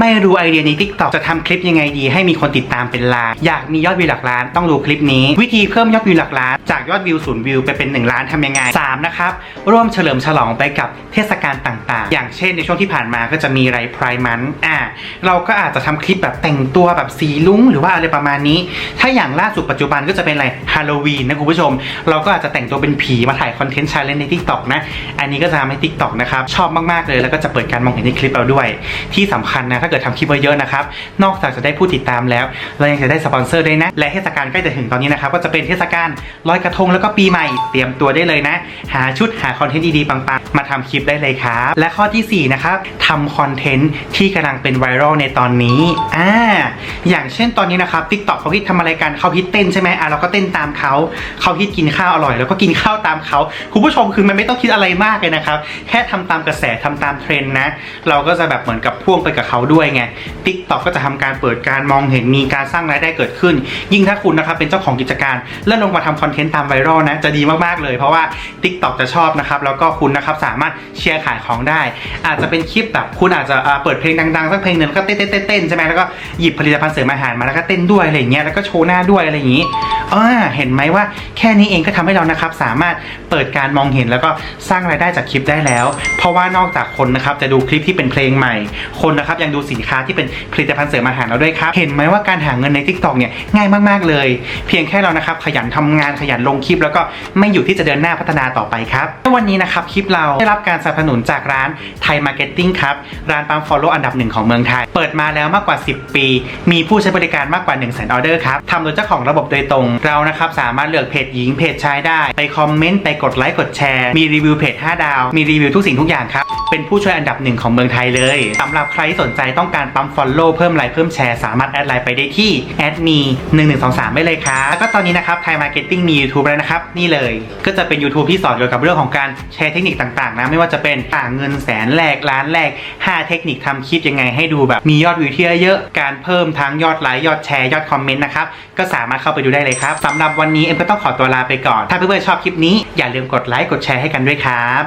ไม่รู้ไอเดียใน t ิ k t o k จะทำคลิปยังไงดี ให้มีคนติดตามเป็นล้าน อยากมียอดวิวหลักล้านต้องดูคลิปนี้ วิธีเพิ่มยอดวิวหลักล้าน จากยอดวิวศูนย์วิวไปเป็น 1 ล้านทำยังไง 3 นะครับ ร่วมเฉลิมฉลองไปกับเทศกาลต่างๆ อย่างเช่นในช่วงที่ผ่านมาก็จะมีไรพรายมันอ่าเราก็อาจจะทำคลิปแบบแต่งตัวแบบสีลุ้งหรือว่าอะไรประมาณนี้ ถ้าอย่างล่าสุดปัจจุบันก็จะเป็นอะไรฮาโลวีนนะคุณผู้ชม เราก็อาจจะแต่งตัวเป็นผีมาถ่ายคอนเทนต์ชาเลนจ์ใน t ิ k t o k นะอันนี้ก็จะทำให้ t ิ k t o k นะครับชอบมากๆเลยแล้วก็จะเปิดการมองเห็นในคลิปเราด้วย ที่สำคัญนะาเกิดทำคลิปไว้เยอะนะครับ นอกจากจะได้ผู้ติดตามแล้ว เรายังจะได้สปอนเซอร์ด้วยนะ และเทศกาลใกล้จะถึงตอนนี้นะครับ ก็จะเป็นเทศกาลลอยกระทงแล้วก็ปีใหม่ เตรียมตัวได้เลยนะ หาชุดหาคอนเทนต์ดีๆปังๆ มาทำคลิปได้เลยครับ และข้อทีสี่4นะครับทำคอนเทนต์ที่กำลังเป็นไวรัลในตอนนี้อ่าอย่างเช่นตอนนี้นะครับ TikTok เขาฮิตทำอะไรกันเขาฮิตเต้นใช่ไหมอะเราก็เต้นตามเขาเขาฮิตกินข้าวอร่อย แล้วก็กินข้าวตามเขาคุณผู้ชมคือมันไม่ต้องคิดอะไรมากเลยนะครับแค่ทำตามกระแสทำตามเทรนด์นะ เราก็จะแบบเหมือนกับพ่วงไปกับเขาด้วยไง TikTok ก็จะทำการเปิดการมองเห็นมีการสร้างรายได้เกิดขึ้น ยิ่งถ้าคุณนะครับเป็นเจ้าของกิจการ แล้วลงมาทำคอนเทนต์ตามไวรัลนะจะดีมากๆเลยเพราะว่า TikTok จะชอบนะครับแล้วก็คุณนะครับสามารถแชร์ขายของได้ อาจจะเป็นคลิปแบบคุณอาจจะเปิดเพลงดังๆสักเพลงหนึ่งแล้วก็เต้นๆๆๆใช่ไหมแล้วก็หยิบผลิตภัณฑ์เสริมอาหารมาแล้วก็เต้นด้วยอะไรอย่างเงี้ยแล้วก็โชว์หน้าด้วยอะไรอย่างงี้ อ่าเห็นไหมว่าแค่นี้เองก็ทำให้เรานะครับสามารถเปิดการมองเห็นแล้วก็สร้างรายได้จากคลิปได้แล้ว เพราะว่านอกจากคนนะครับจะดูคลิปที่เป็นเพลงใหม่ คนนะครับยังดูสินค้าที่เป็นผลิตภัณฑ์เสริมอาหารเราด้วยครับ เห็นไหมว่าการหาเงินใน Tik t o k เนี่ยง่ายมากๆเลย เพียงแค่เรานะครับขยันทำงานขยันลงคลิป แล้วก็ไม่หยุดที่จะเดินหน้าพัฒนาต่อไปครับวันนี้นะครับคลิปเราได้รับการสนับสนุนจากร้านไทยมาร์เก็ตติ้งครับร้านปั๊มฟอลโล่อันดับหนึ่งของเมืองไทย เปิดมาแล้วมากกว่า 10 ปี มีผู้ใช้บริการมากกว่า1 0 0 0 0แออเดอร์ครับทำโดยเจ้าของระบบโดยตรงเรานะครับสามารถเลือกเพจหญิงเพจชายได้ ไปคอมเมนต์ไปกดไลค์กดแชร์ มีรีวิวเพจ 5 ดาว มีรีวิวทุกสิ่งทุกอย่างครับ เป็นผู้ช่วยอันดับหนึ่งของเมืองไทยเลยสำหรับใครที่สนใจต้องการปั๊มฟอลโล่เพิ่มไลค์เพิ่มแชร์สามารถแอดไลน์ไปได้ที่แอดมี1123ได้เลยครับแล้วก็ตอนนี้นะครับไทยมาร์เก็ตติ้งมี YouTube แล้วนะครับนี่เลย ก็จะเป็น YouTube ที่สอนเกี่ยวกับเรื่องของการแชร์เทคนิคต่างๆนะไม่ว่าจะเป็นต่างเงินแสนแรกล้านแรก 5 เทคนิคทำคลิปยังไงให้ดูแบบมียอดวิวที่เยอะการเพิ่มทั้งยอดไลค์ยอดแชร์ยอดคอมเมนต์นะครับก็สามารถเข้าไปดูได้เลยครับสำหรับวันนี้เอ็มก็ต้องขอตัวลาไปก่อน ถ้าเพื่อนๆชอบคลิปนี้อย่าลืมกดไลค์กดแชร์ให้กันด้วยครับ